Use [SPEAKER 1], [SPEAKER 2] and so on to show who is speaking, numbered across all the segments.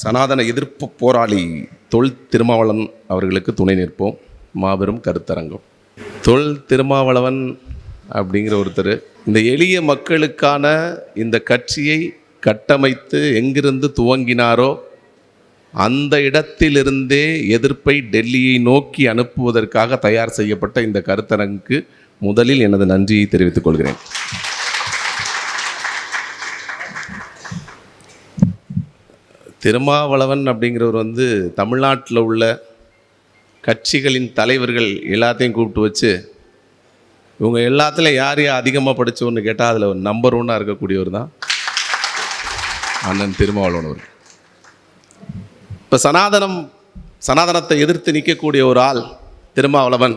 [SPEAKER 1] சனாதன எதிர்ப்பு போராளி தொல் திருமாவளவன் அவர்களுக்கு துணை நிற்போம். மாபெரும் கருத்தரங்கம். தொல் திருமாவளவன் அப்படிங்கிற ஒருத்தர் இந்த எளிய மக்களுக்கான இந்த கட்சியை கட்டமைத்து எங்கிருந்து துவங்கினாரோ அந்த இடத்திலிருந்தே எதிர்ப்பை டெல்லியை நோக்கி அனுப்புவதற்காக தயார் செய்யப்பட்ட இந்த கருத்தரங்குக்கு முதலில் எனது நன்றியை தெரிவித்துக் கொள்கிறேன். திருமாவளவன் அப்படிங்கிறவர் வந்து தமிழ்நாட்டில் உள்ள கட்சிகளின் தலைவர்கள் எல்லாத்தையும் கூப்பிட்டு வச்சு இவங்க எல்லாத்துலையும் யார் யார் அதிகமாக படித்தவர்னு கேட்டால் அதில் நம்பர் ஒன்னாக இருக்கக்கூடியவர் தான் அண்ணன் திருமாவளவன் அவர் இப்போ சனாதனம் சனாதனத்தை எதிர்த்து நிற்கக்கூடிய ஒரு ஆள் திருமாவளவன்.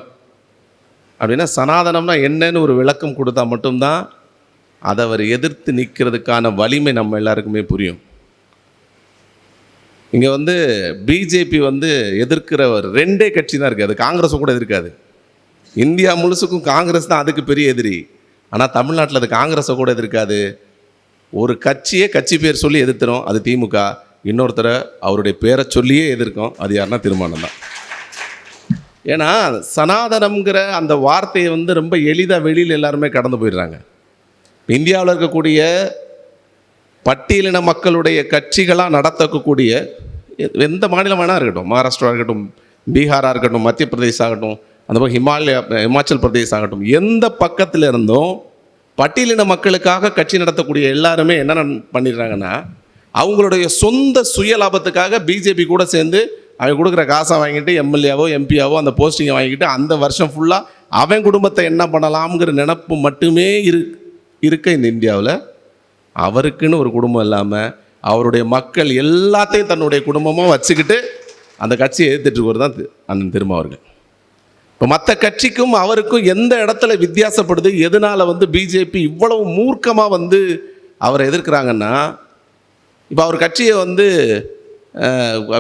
[SPEAKER 1] அப்படின்னா சனாதனம்னா என்னன்னு ஒரு விளக்கம் கொடுத்தா மட்டும்தான் அதை அவர் எதிர்த்து நிற்கிறதுக்கான வலிமை நம்ம எல்லாருக்குமே புரியும். இங்கே வந்து பிஜேபி வந்து எதிர்க்கிறவர் ரெண்டே கட்சி தான் இருக்குது அது காங்கிரஸும் கூட எதிர்க்காது. இந்தியா முழுசுக்கும் காங்கிரஸ் தான் அதுக்கு பெரிய எதிரி. ஆனால் தமிழ்நாட்டில் அது காங்கிரஸை கூட எதிர்க்காது. ஒரு கட்சியே கட்சி பேர் சொல்லி எதிர்த்துறோம் அது திமுக. இன்னொருத்தரை அவருடைய பேரை சொல்லியே எதிர்க்கும். அது யாருன்னா திருமணம் தான். ஏன்னா சனாதனம்ங்கிற அந்த வார்த்தையை வந்து ரொம்ப எளிதாக வெளியில் எல்லாருமே கடந்து போயிடுறாங்க. இந்தியாவில் இருக்கக்கூடிய பட்டியலின மக்களுடைய கட்சிகளாக நடத்தக்கூடிய எந்த மாநிலம் வேணா இருக்கட்டும் மகாராஷ்டிரா இருக்கட்டும் பீகாராக இருக்கட்டும் மத்திய பிரதேசம் ஆகட்டும் அந்த மாதிரி ஹிமாலயா இமாச்சல் பிரதேஷ் ஆகட்டும் எந்த பக்கத்தில் இருந்தும் பட்டியலின மக்களுக்காக கட்சி நடத்தக்கூடிய எல்லாருமே என்ன பண்ணிடுறாங்கன்னா அவங்களுடைய சொந்த சுய லாபத்துக்காக பிஜேபி கூட சேர்ந்து அவன் கொடுக்குற காசை வாங்கிட்டு எம்எல்ஏவோ எம்பியாவோ அந்த போஸ்டிங்கை வாங்கிட்டு அந்த வருஷம் ஃபுல்லாக அவன் குடும்பத்தை என்ன பண்ணலாம்ங்கிற நினப்பு மட்டுமே இரு இருக்க இந்த இந்தியாவில். அவருக்குன்னு ஒரு குடும்பம் இல்லாமல் அவருடைய மக்கள் எல்லாத்தையும் தன்னுடைய குடும்பமாக வச்சுக்கிட்டு அந்த கட்சியை எதிர்த்துட்டு தான் அந்த அண்ணன் அவர்கள். இப்போ மற்ற கட்சிக்கும் அவருக்கும் எந்த இடத்துல வித்தியாசப்படுது எதனால் வந்து பிஜேபி இவ்வளவு மூர்க்கமாக வந்து அவரை எதிர்க்கிறாங்கன்னா இப்போ அவர் கட்சியை வந்து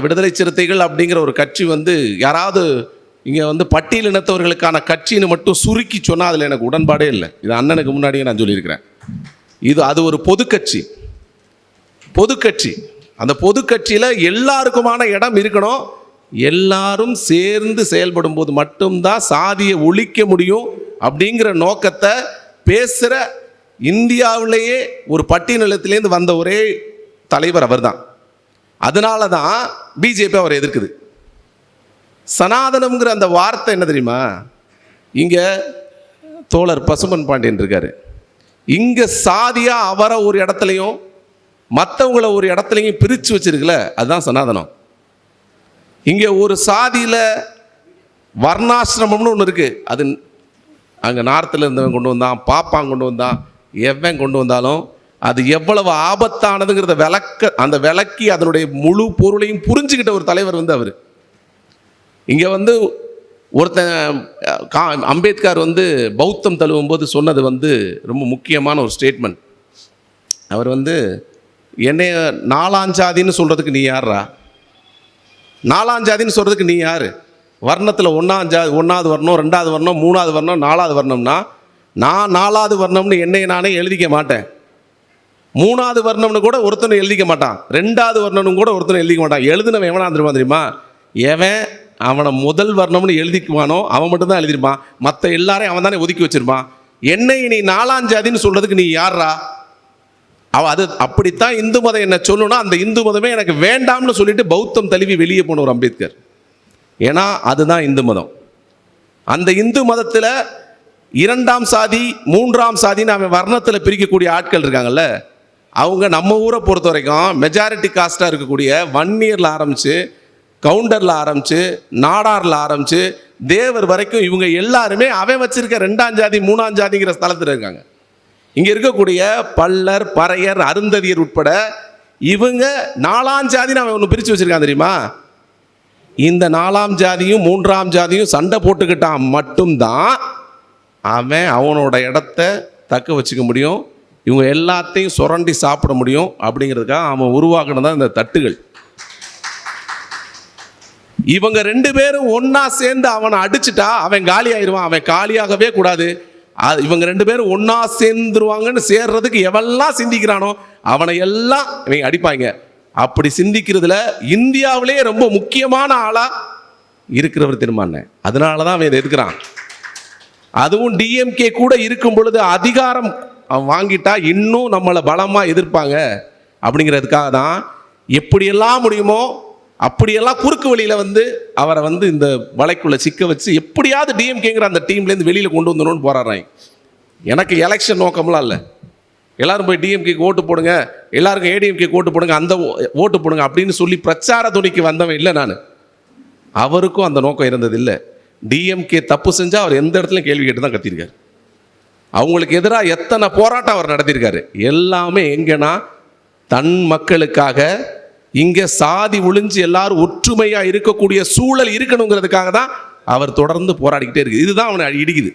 [SPEAKER 1] விடுதலை சிறுத்தைகள் அப்படிங்கிற ஒரு கட்சி வந்து யாராவது இங்கே வந்து பட்டியலினத்தவர்களுக்கான கட்சின்னு மட்டும் சுருக்கி சொன்னால் அதில் எனக்கு உடன்பாடே இல்லை. இது அண்ணனுக்கு முன்னாடியே நான் சொல்லியிருக்கிறேன். இது அது ஒரு பொதுக்கட்சி. கட்சி அந்த பொதுக்கட்சியில் எல்லாருக்குமான இடம் இருக்கணும். எல்லாரும் சேர்ந்து செயல்படும் போது மட்டும்தான் சாதியை ஒழிக்க முடியும் அப்படிங்கிற நோக்கத்தை பேசுகிற இந்தியாவிலேயே ஒரு பட்டியலினத்திலேருந்து வந்த ஒரே தலைவர் அவர்தான். அதனால தான் பிஜேபி அவரை எதிர்க்குது. சனாதனம்ங்கிற அந்த வார்த்தை என்ன தெரியுமா? இங்கே தோழர் பசுமன் பாண்டியன் இருக்காரு. இங்கே சாதியாக அவரை ஒரு இடத்துலையும் மற்றவங்கள ஒரு இடத்துலையும் பிரித்து வச்சுருக்குல அதுதான் சனாதனம். இங்கே ஒரு சாதியில் வர்ணாசிரமம்னு ஒன்று இருக்குது அது அங்கே நார்த்தில் இருந்தவன் கொண்டு வந்தான் பாப்பான் கொண்டு வந்தான் எவன் கொண்டு வந்தாலும் அது எவ்வளவு ஆபத்தானதுங்கிறத விளக்க அந்த விளக்கி அதனுடைய முழு பொருளையும் புரிஞ்சுக்கிட்ட ஒரு தலைவர் வந்து அவர். இங்கே வந்து ஒருத்தன் கா அம்பேத்கர் வந்து பௌத்தம் தழுவும் போது சொன்னது வந்து ரொம்ப முக்கியமான ஒரு ஸ்டேட்மெண்ட் அவர் வந்து என்னை நாலாஞ்சாதின்னு சொல்கிறதுக்கு நீ யார்ரா நாலாஞ்சாதின்னு சொல்கிறதுக்கு நீ யார்? வர்ணத்தில் ஒன்றாஞ்சா ஒன்றாவது வர்ணம் ரெண்டாவது வர்ணம் மூணாவது வர்ணம் நாலாவது வர்ணம்னா நான் நாலாவது வர்ணம்னு என்னை நானே எழுதிக்க மாட்டேன். மூணாவது வர்ணம்னு கூட ஒருத்தனை எழுதிக்க மாட்டான். ரெண்டாவது வர்ணம்னு கூட ஒருத்தனை எழுதிக்க மாட்டான். எழுதுனவன் எவனா தெரியுமா தெரியுமா? எவன் அவனை முதல் வர்ணம்னு எழுதிக்குவானோ அவன் மட்டும்தான் எழுதிருப்பான் மற்ற எல்லாரையும் அவன் தானே ஒதுக்கி வச்சிருப்பான். என்னை நீ நாலாஞ்சாதின்னு சொல்கிறதுக்கு நீ யார்ரா அவ அது அப்படித்தான் இந்து மதம் என்ன சொல்லணும் அந்த இந்து மதமே எனக்கு வேண்டாம்னு சொல்லிட்டு பௌத்தம் தழுவி வெளியே போனவர் அம்பேத்கர். ஏன்னா அதுதான் இந்து மதம். அந்த இந்து மதத்தில் இரண்டாம் சாதி மூன்றாம் சாதின்னு அவன் வர்ணத்தில் பிரிக்கக்கூடிய ஆட்கள் இருக்காங்கல்ல அவங்க நம்ம ஊரை பொறுத்த வரைக்கும் மெஜாரிட்டி காஸ்ட்டாக இருக்கக்கூடிய வன்னியரில் ஆரம்பித்து கவுண்டரில் ஆரம்பித்து நாடாரில் ஆரம்பித்து தேவர் வரைக்கும் இவங்க எல்லாருமே அவன் வச்சிருக்க ரெண்டாம் ஜாதி மூணாம் ஜாதிங்கிற ஸ்தலத்தில் இருக்காங்க. இங்கே இருக்கக்கூடிய பல்லர் பறையர் அருந்ததியர் உட்பட இவங்க நாலாம் ஜாதின்னு அவன் ஒன்று பிரித்து வச்சுருக்கான் தெரியுமா? இந்த நாலாம் ஜாதியும் மூன்றாம் ஜாதியும் சண்டை போட்டுக்கிட்டான் மட்டும்தான் அவன் அவனோட இடத்த தக்க வச்சுக்க முடியும். இவங்க எல்லாத்தையும் சுரண்டி சாப்பிட முடியும் அப்படிங்கிறதுக்காக அவன் உருவாக்குனது தான் இந்த தட்டுகள். இவங்க ரெண்டு பேரும் ஒன்றா சேர்ந்து அவனை அடிச்சிட்டா அவன் காலி ஆயிடுவான் அவன் காலியாகவே கூடாது. இவங்க ரெண்டு பேரும் ஒன்றா சேர்ந்துருவாங்கன்னு சேர்றதுக்கு எவெல்லாம் சிந்திக்கிறானோ அவனை எல்லாம் இவங்க அடிப்பாங்க. அப்படி சிந்திக்கிறதுல இந்தியாவிலே ரொம்ப முக்கியமான ஆளாக இருக்கிறவர் திருமாண்ண. அதனால தான் அவன் இதை எதுக்குறான் அதுவும் டிஎம்கே கூட இருக்கும் பொழுது அதிகாரம் அவன் வாங்கிட்டா இன்னும் நம்மளை பலமாக எதிர்ப்பாங்க. அப்படிங்கிறதுக்காக தான் எப்படியெல்லாம் முடியுமோ அப்படியெல்லாம் குறுக்கு வழியில் வந்து அவரை வந்து இந்த வலைக்குள்ளே சிக்க வச்சு எப்படியாவது டிஎம்கேங்கிற அந்த டீம்லேருந்து வெளியில் கொண்டு வந்துடணும்னு போராடுறாங்க எனக்கு எலெக்ஷன் நோக்கம்லாம் இல்லை. எல்லாரும் போய் டிஎம்கேக்கு ஓட்டு போடுங்க எல்லாருக்கும் ஏடிஎம்கே ஓட்டு போடுங்க அந்த ஓ- ஓட்டு போடுங்க அப்படின்னு சொல்லி பிரச்சார துணிக்கு வந்தவன் இல்லை நான். அவருக்கும் அந்த நோக்கம் இருந்தது இல்லை. டிஎம்கே தப்பு செஞ்சால் அவர் எந்த இடத்துலையும் கேள்வி கேட்டு தான் கத்திருக்காரு. அவங்களுக்கு எதிராக எத்தனை போராட்டம் அவர் நடத்தியிருக்காரு எல்லாமே எங்கன்னா தன் மக்களுக்காக இங்கே சாதி ஒளிஞ்சு எல்லாரும் ஒற்றுமையாக இருக்கக்கூடிய சூழல் இருக்கணுங்கிறதுக்காக தான் அவர் தொடர்ந்து போராடிக்கிட்டே இருக்குது. இதுதான் அவனை இடிக்குது.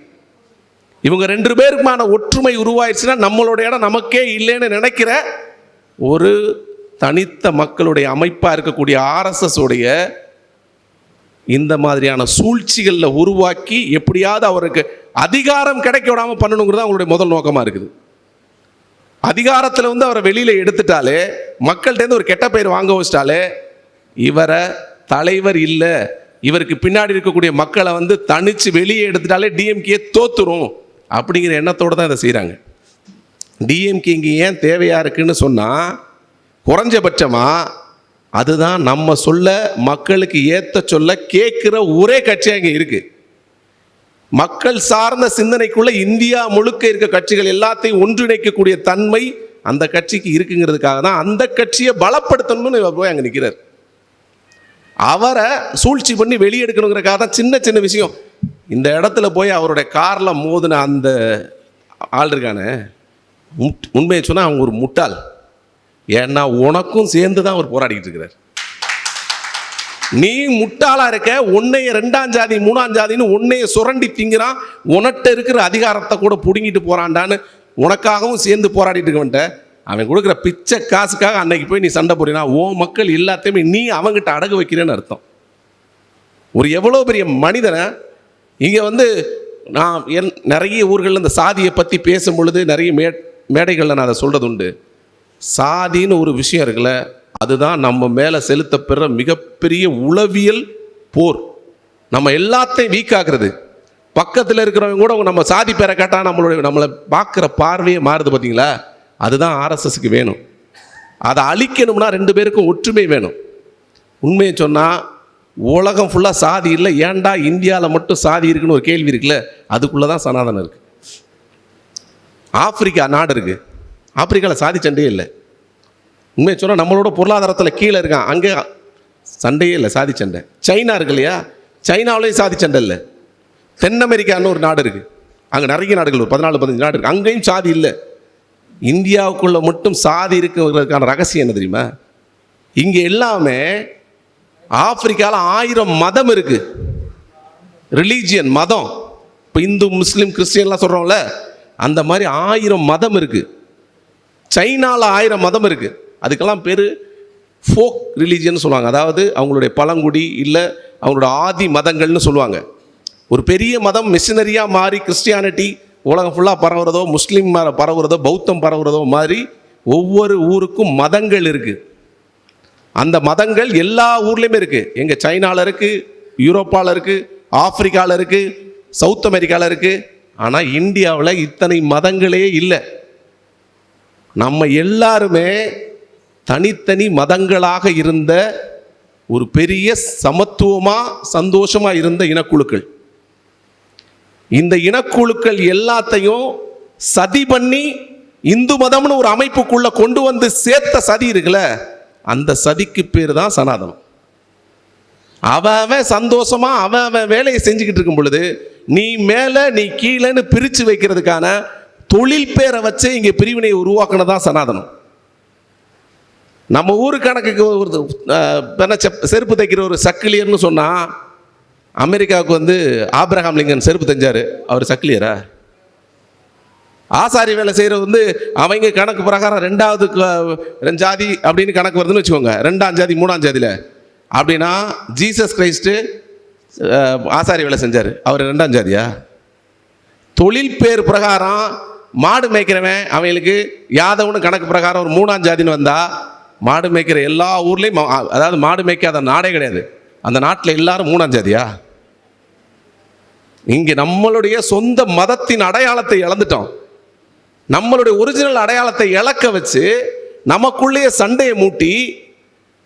[SPEAKER 1] இவங்க ரெண்டு பேருக்குமான ஒற்றுமை உருவாயிடுச்சுன்னா நம்மளோட இடம் நமக்கே இல்லைன்னு நினைக்கிற ஒரு தனித்த மக்களுடைய அமைப்பாக இருக்கக்கூடிய ஆர்எஸ்எஸ் உடைய இந்த மாதிரியான சூழ்ச்சிகளில் உருவாக்கி எப்படியாவது அவருக்கு அதிகாரம் கிடைக்க விடாமல் பண்ணணுங்கிறது அவங்களுடைய முதல் நோக்கமாக இருக்குது. அதிகாரத்தில் வந்து அவரை வெளியில் எடுத்துட்டாலே மக்கள்கிட்டேருந்து ஒரு கெட்ட பெயர் வாங்க வச்சிட்டாலே இவரை தலைவர் இல்லை. இவருக்கு பின்னாடி இருக்கக்கூடிய மக்களை வந்து தனித்து வெளியே எடுத்துட்டாலே டிஎம்கே தோத்துரும். அப்படிங்கிற எண்ணத்தோடு தான் இதை செய்கிறாங்க டிஎம்கே இங்கே ஏன் தேவையாக இருக்குன்னு சொன்னால் குறைஞ்சபட்சமாக அதுதான் நம்ம சொல்ல மக்களுக்கு ஏற்ற சொல்ல கேட்குற ஒரே கட்சியாக இங்கே இருக்குது மக்கள் சார்ந்த சிந்தனைக்குள்ள இந்தியா முழுக்க இருக்க கட்சிகள் எல்லாத்தையும் ஒன்றிணைக்கக்கூடிய தன்மை அந்த கட்சிக்கு இருக்குங்கிறதுக்காக தான் அந்த கட்சியை பலப்படுத்தணும்னு இவர் போய் அங்கே நிற்கிறார் அவரை சூழ்ச்சி பண்ணி வெளியெடுக்கணுங்கிறக்காக தான் சின்ன சின்ன விஷயம். இந்த இடத்துல போய் அவருடைய காரில் மோதின அந்த ஆள் இருக்கானே முட் உண்மையை சொன்னால் அவங்க ஒரு முட்டாள். ஏன்னா உனக்கும் சேர்ந்து தான் அவர் போராடிக்கிட்டு இருக்கிறார். நீ முட்டாளா இருக்க உன்னைய ரெண்டாம் ஜாதி மூணாம் ஜாதின்னு உன்னைய சுரண்டி திங்கிறான் உனட்ட இருக்கிற அதிகாரத்தை கூட பிடுங்கிட்டு போறான்டான்னு உனக்காகவும் சேர்ந்து போராடிட்டு இருக்கவன்ட்ட அவன் கொடுக்குற பிச்சை காசுக்காக அன்னைக்கு போய் நீ சண்டை போடுறீனா ஓ மக்கள் எல்லாத்தையுமே நீ அவங்ககிட்ட அடகு வைக்கிறேன்னு அர்த்தம். ஒரு எவ்வளோ பெரிய மனிதனை இங்கே வந்து நான் என் நிறைய ஊர்களில் இந்த சாதியை பற்றி பேசும் பொழுது நிறைய மே மேடைகளில் நான் அதை சொல்கிறது உண்டு சாதின்னு ஒரு விஷயம் இருக்குல்ல அதுதான் நம்ம மேலே செலுத்தப்பெற மிகப்பெரிய உளவியல் போர். நம்ம எல்லாத்தையும் வீக் பக்கத்தில் இருக்கிறவங்க கூட நம்ம சாதி பேரை கேட்டால் நம்மளுடைய நம்மளை பார்க்குற பார்வையே மாறுது பார்த்தீங்களா அதுதான் ஆர்எஸ்எஸ்க்கு வேணும். அதை அழிக்கணும்னா ரெண்டு பேருக்கும் ஒற்றுமை வேணும். உண்மையை சொன்னால் உலகம் ஃபுல்லாக சாதி இல்லை. ஏன்டா இந்தியாவில் மட்டும் சாதி இருக்குன்னு ஒரு கேள்வி இருக்குல்ல? அதுக்குள்ளே தான் சனாதனம் இருக்குது ஆப்பிரிக்கா நாடு இருக்குது ஆப்பிரிக்காவில் சாதி சண்டையே இல்லை. உண்மையை சொன்னால் நம்மளோட பொருளாதாரத்தில் கீழே இருக்கான். அங்கே சண்டையே இல்லை சாதி சண்டை. சைனா இருக்கு இல்லையா? சைனாவிலையும் சாதி சண்டை இல்லை. தென் அமெரிக்கான்னு ஒரு நாடு இருக்குது அங்கே நிறைய நாடுகள் ஒரு பதினாலு பதினஞ்சு நாடு இருக்குது அங்கேயும் சாதி இல்லை. இந்தியாவுக்குள்ளே மட்டும் சாதி இருக்கிறதுக்கான ரகசியம் என்ன தெரியுமா? இங்கே எல்லாமே ஆப்பிரிக்காவில் ஆயிரம் மதம் இருக்குது ரிலீஜியன் மதம். இப்போ இந்து முஸ்லீம் கிறிஸ்டியன்லாம் சொல்கிறோம்ல அந்த மாதிரி ஆயிரம் மதம் இருக்குது சைனாவில் ஆயிரம் மதம் இருக்குது அதுக்கெல்லாம் பேர் ஃபோக் ரிலீஜியன் சொல்லுவாங்க. அதாவது அவங்களுடைய பழங்குடி இல்லை அவங்களோட ஆதி மதங்கள்னு சொல்லுவாங்க. ஒரு பெரிய மதம் மிஷினரியாக மாறி கிறிஸ்டியானிட்டி உலகம் ஃபுல்லாக பரவுறதோ முஸ்லீம் ம- பரவுறதோ பௌத்தம் பரவுறதோ மாதிரி ஒவ்வொரு ஊருக்கும் மதங்கள் இருக்குது அந்த மதங்கள் எல்லா ஊர்லேயுமே இருக்குது எங்கள் சைனாவில் இருக்குது யூரோப்பாவில் இருக்குது ஆப்பிரிக்காவில் இருக்குது சவுத் அமெரிக்காவில் இருக்குது ஆனால் இந்தியாவில் இத்தனை மதங்களே இல்லை. நம்ம எல்லாருமே தனித்தனி மதங்களாக இருந்த ஒரு பெரிய சமத்துவமாக சந்தோஷமாக இருந்த இனக்குழுக்கள். இந்த இனக்குழுக்கள் எல்லாத்தையும் சதி பண்ணி இந்து மதம்னு ஒரு அமைப்புக்குள்ள கொண்டு வந்து சேர்த்த சதி இருக்குல்ல அந்த சதிக்கு பேர் தான் சனாதனம். அவன் சந்தோஷமாக சந்தோஷமா அவன் அவன் வேலையை செஞ்சுக்கிட்டு இருக்கும் பொழுது நீ மேலே நீ கீழேன்னு பிரித்து வைக்கிறதுக்கான தொழில் பேரை வச்சு இங்கே பிரிவினையை உருவாக்குனதான் சனாதனம். நம்ம ஊர் கணக்குக்கு ஒரு செப் செருப்பு தைக்கிற ஒரு சக்கிலியர்னு சொன்னால் அமெரிக்காவுக்கு வந்து ஆப்ரஹாம் லிங்கன் செருப்பு தைஞ்சார். அவர் சக்கிலியரா? ஆசாரி வேலை செய்கிறது வந்து அவங்க கணக்கு பிரகாரம் ரெண்டாவது ரெண்டு ஜாதி அப்படின்னு கணக்கு வருதுன்னு வச்சுக்கோங்க. ரெண்டாம் ஜாதி மூணாம் ஜாதியில். அப்படின்னா ஜீசஸ் கிரைஸ்ட்டு ஆசாரி வேலை செஞ்சார். அவர் ரெண்டாம் ஜாதியா? தொழில் பேர் பிரகாரம் மாடு மேய்க்கிறவன் அவங்களுக்கு யாதவனு கணக்கு பிரகாரம் ஒரு மூணாம் ஜாதின்னு வந்தால் மாடு மேய்க்கிற எல்லா ஊர்லேயும் மா- அதாவது மாடு மேய்க்காத நாடே கிடையாது. அந்த நாட்டில் எல்லாரும் மூணாம் ஜாதியா? இங்கே நம்மளுடைய சொந்த மதத்தின் அடையாளத்தை இழந்துட்டோம். நம்மளுடைய ஒரிஜினல் அடையாளத்தை இழக்க வச்சு நமக்குள்ளேயே சண்டையை மூட்டி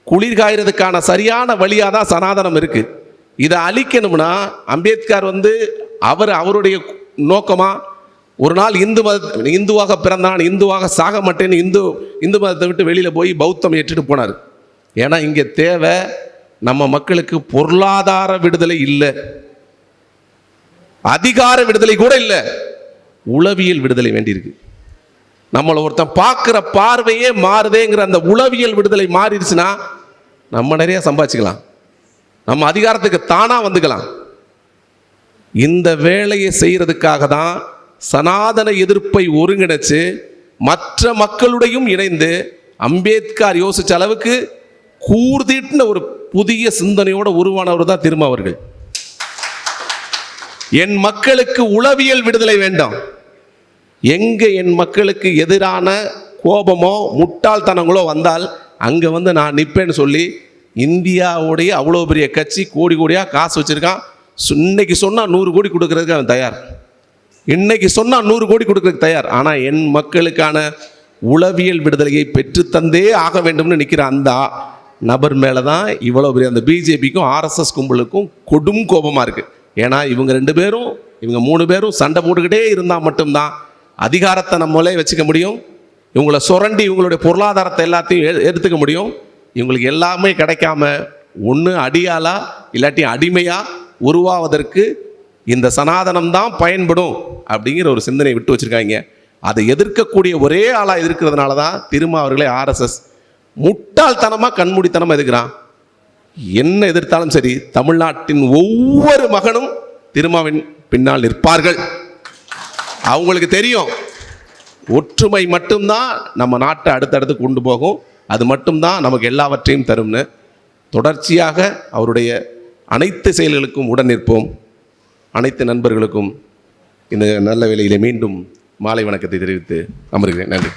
[SPEAKER 1] குளிர்காயறதுக்கான சரியான வழியாக தான் சனாதனம் இருக்குது இதை அழிக்கணும்னா அம்பேத்கர் வந்து அவர் அவருடைய நோக்கமாக ஒரு நாள் இந்து மத இந்துவாக பிறந்தான் இந்துவாக சாக மாட்டேன்னு இந்து இந்து மதத்தை விட்டு வெளியில் போய் பௌத்தம் ஏற்றுட்டு போனார். ஏன்னா இங்கே தேவை நம்ம மக்களுக்கு பொருளாதார விடுதலை இல்லை. அதிகார விடுதலை கூட இல்லை. உளவியல் விடுதலை வேண்டியிருக்கு. நம்மளை ஒருத்தன் பார்க்குற பார்வையே மாறுதேங்கிற அந்த உளவியல் விடுதலை மாறிடுச்சுன்னா நம்ம நிறைய சம்பாதிச்சுக்கலாம். நம்ம அதிகாரத்துக்கு தானாக வந்துக்கலாம். இந்த வேலையை செய்கிறதுக்காக தான் சனாதன எதிர்ப்பை ஒருங்கிணைச்சு மற்ற மக்களுடையும் இணைந்து அம்பேத்கர் யோசித்த அளவுக்கு கூர்தீட்டின ஒரு புதிய சிந்தனையோட உருவானவர் தான் திரும்ப அவர்கள். என் மக்களுக்கு உளவியல் விடுதலை வேண்டாம். எங்கே என் மக்களுக்கு எதிரான கோபமோ முட்டாள்தனங்களோ வந்தால் அங்கே வந்து நான் நிற்பேன்னு சொல்லி இந்தியாவுடைய அவ்வளோ பெரிய கட்சி கோடி கோடியாக காசு வச்சுருக்கான். இன்னைக்கு சொன்னால் நூறு கோடி கொடுக்கறதுக்கு அவன் தயார். இன்னைக்கு சொன்னால் நூறு கோடி கொடுக்கறதுக்கு தயார். ஆனால் என் மக்களுக்கான உளவியல் விடுதலையை பெற்றுத்தந்தே ஆக வேண்டும்னு நிற்கிற அந்த நபர் மேலே தான் இவ்வளோ பெரிய அந்த பிஜேபிக்கும் ஆர்எஸ்எஸ் கும்பலுக்கும் கொடும் கோபமாக இருக்குது ஏன்னா இவங்க ரெண்டு பேரும் இவங்க மூணு பேரும் சண்டை போட்டுக்கிட்டே இருந்தால் மட்டும்தான் அதிகாரத்தை நம்மளே வச்சுக்க முடியும். இவங்கள சுரண்டி இவங்களுடைய பொருளாதாரத்தை எல்லாத்தையும் எடுத்துக்க முடியும். இவங்களுக்கு எல்லாமே கிடைக்காம ஒன்று அடியாளா இல்லாட்டி அடிமையாக உருவாவதற்கு இந்த சனாதனம் தான் பயன்படும் அப்படிங்கிற ஒரு சிந்தனை விட்டு வச்சுருக்காங்க. அதை எதிர்க்கக்கூடிய ஒரே ஆளாக எதிர்க்கிறதுனால தான் திருமா அவர்களே ஆர்எஸ்எஸ் முட்டாள்தனமாக கண்மூடித்தனமாக எதிர்க்கிறான். என்ன எதிர்த்தாலும் சரி தமிழ்நாட்டின் ஒவ்வொரு மகனும் திருமாவின் பின்னால் நிற்பார்கள். அவங்களுக்கு தெரியும் ஒற்றுமை மட்டும்தான் நம்ம நாட்டை அடுத்தடுத்து கொண்டு போகும். அது மட்டும்தான் நமக்கு எல்லாவற்றையும் தரும்னு. தொடர்ச்சியாக அவருடைய அனைத்து செயல்களுக்கும் உடன் நிற்போம் அனைத்து நண்பர்களுக்கும் இந்த நல்ல வேலையிலே மீண்டும் மாலை வணக்கத்தை தெரிவித்து அமர்கிறேன். நன்றி.